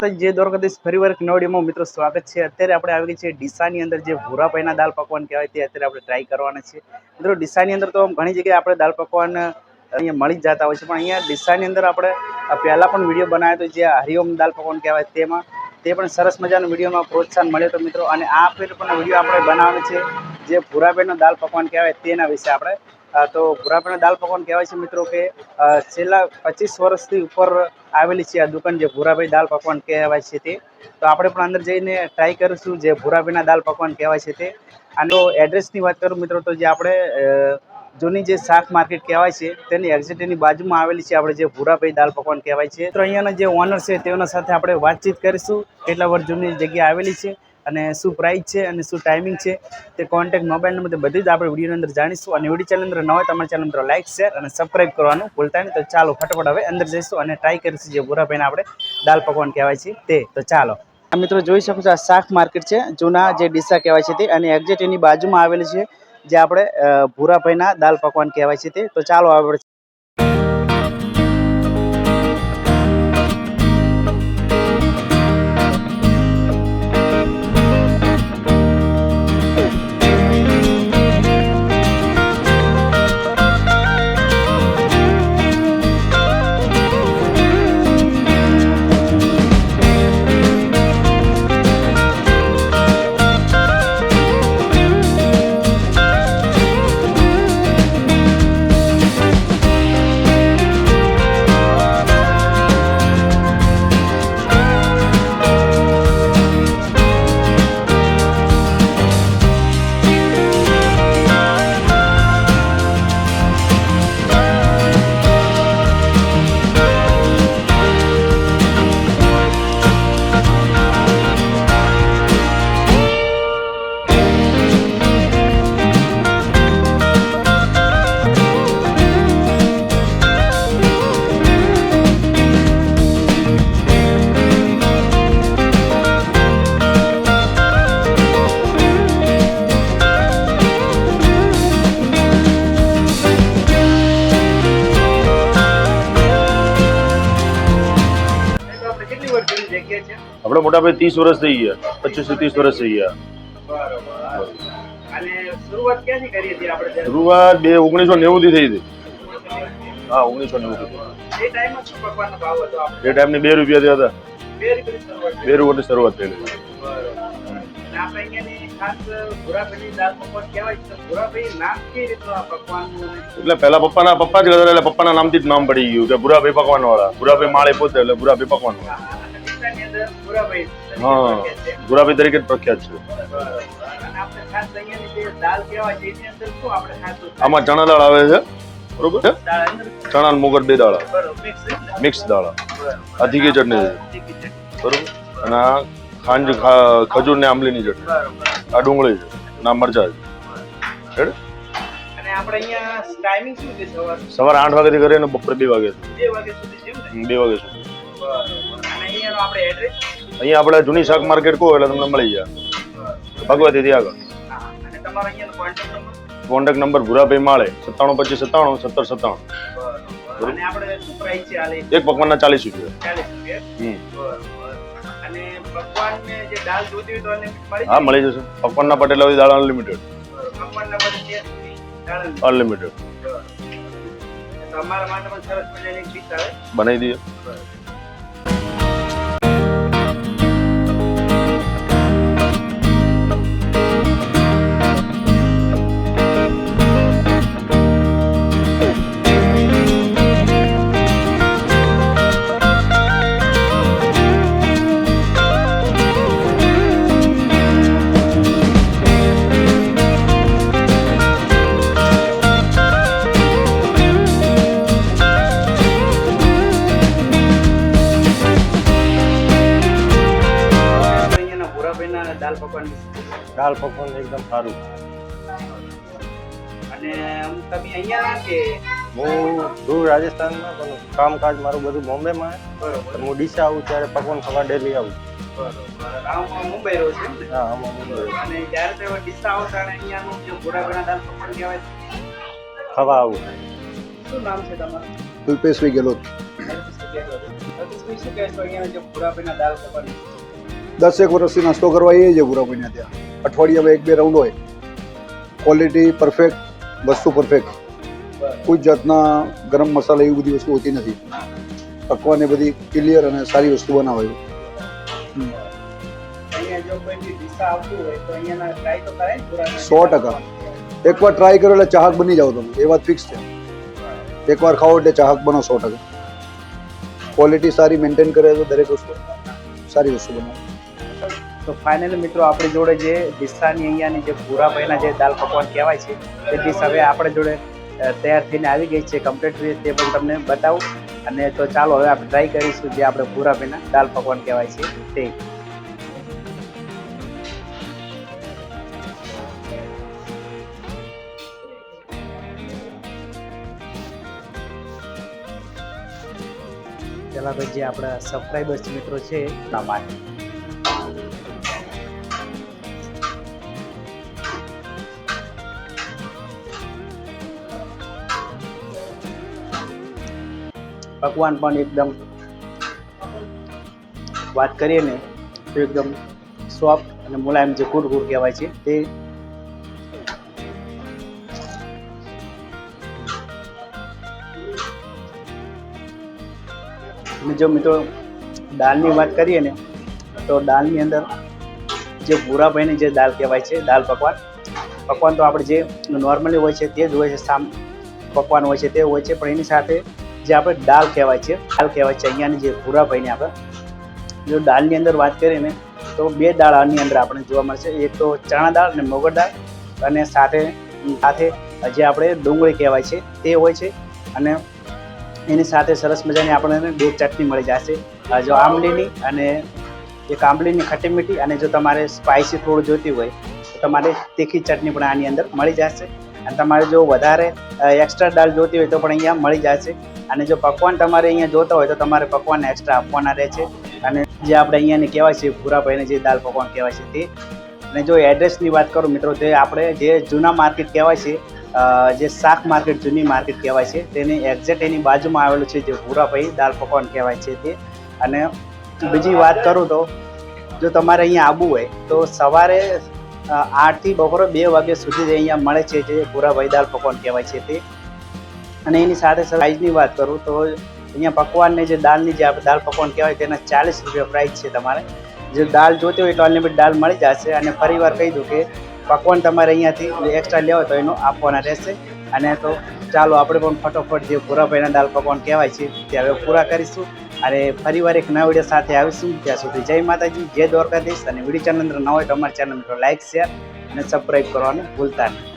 જય દ્વારકાધીશ. ફરી વાર એક નવા વિડીયોમાં મિત્રો સ્વાગત છે. અત્યારે આપણે આવી ગઈ છે ડીસાની અંદર જે ભૂરાભાઈના દાલ પકવાન કહેવાય તે અત્યારે આપણે ટ્રાય કરવાના છે. મિત્રો ડીસાની અંદર તો ઘણી જગ્યાએ આપણે દાલ પકવાન અહીંયા મળી જ જતા હોય છે. પણ અહીંયા ડીસાની અંદર આપણે પહેલાં પણ વીડિયો બનાવ્યો હતો જે હરિઓમ દાલ પકવાન કહેવાય તેમાં, તે પણ સરસ મજાનો વિડીયોમાં પ્રોત્સાહન મળ્યો હતો મિત્રો. અને આ ફેર પણ વીડિયો આપણે બનાવવાનો છે. જે ભૂરાભાઈનો દાલ પકવાન કહેવાય તેના વિશે આપણે તો ભૂરાભાઈનો દાલ પકવાન કહેવાય છે મિત્રો કે છેલ્લા પચીસ વર્ષથી ઉપર આવેલી છે આ દુકાન જે ભૂરાભાઈ દાલ પકવાન કહેવાય છે તે. તો આપણે પણ અંદર જઈને ટ્રાય કરીશું જે ભૂરાભાઈના દાલ પકવાન કહેવાય છે તે. આનો એડ્રેસની વાત કરું મિત્રો તો જે આપણે જૂની જે શાક માર્કેટ કહેવાય છે તેની એક્ઝિટની બાજુમાં આવેલી છે આપણે જે ભૂરાભાઈ દાલ પકવાન કહેવાય છે. તો અહીંયાના જે ઓનર છે તેઓના સાથે આપણે વાતચીત કરીશું. કેટલા વર્ષ જૂની જગ્યા આવેલી છે. અને શું પ્રાઇસ છે અને શું ટાઈમિંગ છે તે કોન્ટેક્ટ મોબાઈલ નંબર તે બધી જ આપણે વિડીયોની અંદર જાણીશું. અને વીડિયો ચેનલ અંદર ન હોય તમારા ચેનલ અંદર લાઇક શેર અને સબસ્ક્રાઇબ કરવાનું ભૂલતા નહીં. તો ચાલો ફટાફટ હવે અંદર જઈશું અને ટ્રાય કરીશું જે ભૂરાભાઈને આપણે દાલ પકવાન કહેવાય છે તે. તો ચાલો. આ મિત્રો જોઈ શકો છો આ શાક માર્કેટ છે. જૂના જે ડીસા કહેવાય છે તે અને એક્ઝેક્ટ એની બાજુમાં આવેલી છે જે આપણે ભૂરાભાઈના દાલ પકવાન કહેવાય છે તે. તો ચાલો આપણે આપણે મોટા ભાઈ ત્રીસ વર્ષ થઈ ગયા પચીસથી ત્રીસ વર્ષ થઈ ગયા બરોબર અને શરૂઆત ક્યાંથી કરી હતી આપણે જ્યારે? શરૂઆત બે ઓગણીસો નેવું થી થઈ હતી. હા ઓગણીસો નેવું થી એ ટાઈમમાં શું પકવાનનો ભાવ હતો આપણે? એ ટાઈમની બે રૂપિયા થયા હતા. બે રૂપિયાની શરૂઆત બે રૂપિયાની શરૂઆત થયેલી બરોબર. અને આપણે અહીંયાની ખાસ ભૂરાભાઈની દાળ પકવાન કહેવાય છે. તો ભૂરાભાઈ નામ કેવી રીતનું આ પકવાનનું એટલે પહેલા પપ્પાના પપ્પા જ કરતા એટલે પપ્પાના નામથી જ નામ પડી ગયું કે ભૂરાભાઈ પકવાન વાળા ભૂરાભાઈ માળે પોતે એટલે ભૂરાભાઈ પકવાન વાળા હા ગુરાભાઈ તરીકે પ્રખ્યાત છે. આમાં ચણા દાળ આવે છે? બરોબર છે? ચણા મુગર બે દાળ મિક્સ દાળ. આ તીખી ચટણી છે. બરોબર? અને આ ખાંજ ખજૂર ને આંબલીની ચટણી. આ ડુંગળી છે ના મરચા છે. સવાર આઠ વાગ્યાથી કરીને બપોરે બે વાગે વાગ્યા સુધી બે વાગે સુધી. આપણે એડ્રેસ અહીંયા આપણે જૂની શાક માર્કેટ કહો એટલે તમને મળી જાય. ભગવતીથી આગળ. અને તમારો અહીંયાનો કોન્ટેક્ટ નંબર કોન્ટેક્ટ નંબર ભૂરાભાઈ માળે સત્તાણું પચીસ સત્તાણું સત્તર સત્તાણું. અને આપણે શું પ્રાઇસ છે હાલે એક પકવાનના ચાલીસ રૂપિયા. ચાલીસ રૂપિયા? અને ભગવાનને જે દાળ જોતી હોય તો હા મળી જશે. પકવાનના પટેલાથી દાળ અનલિમિટેડ. અનલિમિટેડ બરોબર. માટે પણ સરસ મજાની ડીશ આવે. બનાવી દઈએ. દાળ પકવાન એકદમ સારું. અને તમે અહીંયા કે? હું દૂર રાજસ્થાનમાં પણ કામકાજ મારું બધું બોમ્બેમાં છે. બરોબર. હું ડીસા આવું ત્યારે પકવાન ખાવા ડેલી આવું બરોબર. મુંબઈ રહું છું હા આમાં મુંબઈ અને જ્યારે તમે ડીસા આવો ત્યારે અહીંયાનું જે ભૂરાભાઈના દાળ પકવાન કહેવાય ખાવા આવું. શું નામ છે તમારું? કલ્પેશભાઈ વર્ષથી નાસ્તો કરવા આવીએ છીએ પૂરા મહિના ત્યાં. અઠવાડિયામાં એક બે રાઉન્ડ હોય ક્વોલિટી પરફેક્ટ વસ્તુ પરફેક્ટ કોઈ જાતના ગરમ મસાલા એવી બધી વસ્તુ હોતી નથી. પકવાને બધી ક્લિયર અને સારી વસ્તુ બનાવે? સો ટકા. એકવાર ટ્રાય કરો એટલે ચાહક બની જાઓ તમે. એ વાત ફિક્સ છે. એકવાર ખાઓ એટલે ચાહક બનો સો ટકા. ક્વોલિટી સારી મેન્ટેન કરે તો દરેક વસ્તુ સારી વસ્તુ બનાવે. તો ફાઇનલી મિત્રો આપણી જોડે જે દિશાની અહીંયાની જે ભૂરાભાઈના જે દાલ પકવાન કહેવાય છે તે ડીશ હવે આપણે જોડે તૈયાર થઈને આવી ગઈ છે કમ્પ્લીટ તે પણ તમને બતાવું. અને તો ચાલો હવે આપણે ટ્રાય કરીશું જે આપણે ભૂરાભાઈના દાલ પકવાન કહેવાય છે, તે. પેલા ભાઈ જે આપણા સબસ્ક્રાઈબર્સ મિત્રો છે એના માટે પકવાન પણ એકદમ વાત કરીએ ને, તો એકદમ સોફ્ટ અને મુલાયમ જે કુરકુર કહેવાય છે, તે જો મિત્રો દાળની વાત કરીએ ને, તો દાળની અંદર જે ભૂરાભાઈની જે દાળ કહેવાય છે, દાળ પકવાન પકવાન તો આપણે જે નોર્મલી હોય છે તે જ હોય છે, સામ, પકવાન હોય છે તે હોય છે, પણ એની સાથે જે આપણે દાળ કહેવાય છે, દાળ કહેવાય છે, અહીંયાની જે ભૂરાભાઈની આપણે જો દાળની અંદર વાત કરીએ ને, તો બે દાળ આની અંદર આપણે જોવા મળશે. એક તો ચણા દાળ અને મગર દાળ અને સાથે સાથે જે આપણે ડુંગળી કહેવાય છે, તે હોય છે અને એની સાથે સરસ મજાની આપણને બે ચટણી મળી જશે. જો આંબલીની અને એક આંબલીની ખટ્ટી મીઠી અને જો તમારે સ્પાઇસી થોડું જોઈતી હોય, તો તમારે તીખી ચટણી પણ આની અંદર મળી જશે. અને તમારે જો વધારે એક્સ્ટ્રા દાળ જોઈતી હોય તો પણ અહીંયા મળી જશે. અને જો પકવાન તમારે અહીંયા જોતા હોય તો તમારે પકવાન એક્સ્ટ્રા આપવાના રહે છે. અને જે આપણે અહીંયાની કહેવાય છે, ભૂરાભાઈને જે દાલ પકવાન કહેવાય છે તે. અને જો એડ્રેસની વાત કરું મિત્રો, તે આપણે જે જૂના માર્કેટ કહેવાય છે જે શાક માર્કેટ જૂની માર્કેટ કહેવાય છે, તેની એક્ઝેક્ટ એની બાજુમાં આવેલું છે જે ભૂરાભાઈ દાલ પકવાન કહેવાય છે તે. અને બીજી વાત કરું તો, જો તમારે અહીંયા આવવું હોય, તો સવારે આઠથી બપોરે બે વાગ્યા સુધી અહીંયા મળે છે જે ભૂરાભાઈ દાલ પકવાન કહેવાય છે તે. અને એની સાથે પ્રાઇઝની વાત કરું તો અહીંયા પકવાનને જે દાળની જે આપણે દાળ પકવાન કહેવાય તેના ચાલીસ રૂપિયા પ્રાઇસ છે તમારે. જે દાળ જોતી હોય તો અનલિમિટેડ દાળ મળી જશે અને ફરીવાર કહી દઉં કે પકવાન તમારે અહીંયાથી એક્સ્ટ્રા લેવા તો એનો આપવાના રહેશે. અને તો ચાલો આપણે પણ ફટોફટ જે ભૂરાભાઈના દાળ પકવાન કહેવાય છે તે હવે પૂરા કરીશું. અને ફરીવાર એક નવા વીડિયો સાથે આવીશું. ત્યાં સુધી જય માતાજી, જય દ્વારકાધીશ. અને વીડિયો ચેનલ ન હોય તો અમારા ચેનલ લાઈક શેર અને સબસ્ક્રાઈબ કરવાનું ભૂલતા નહીં.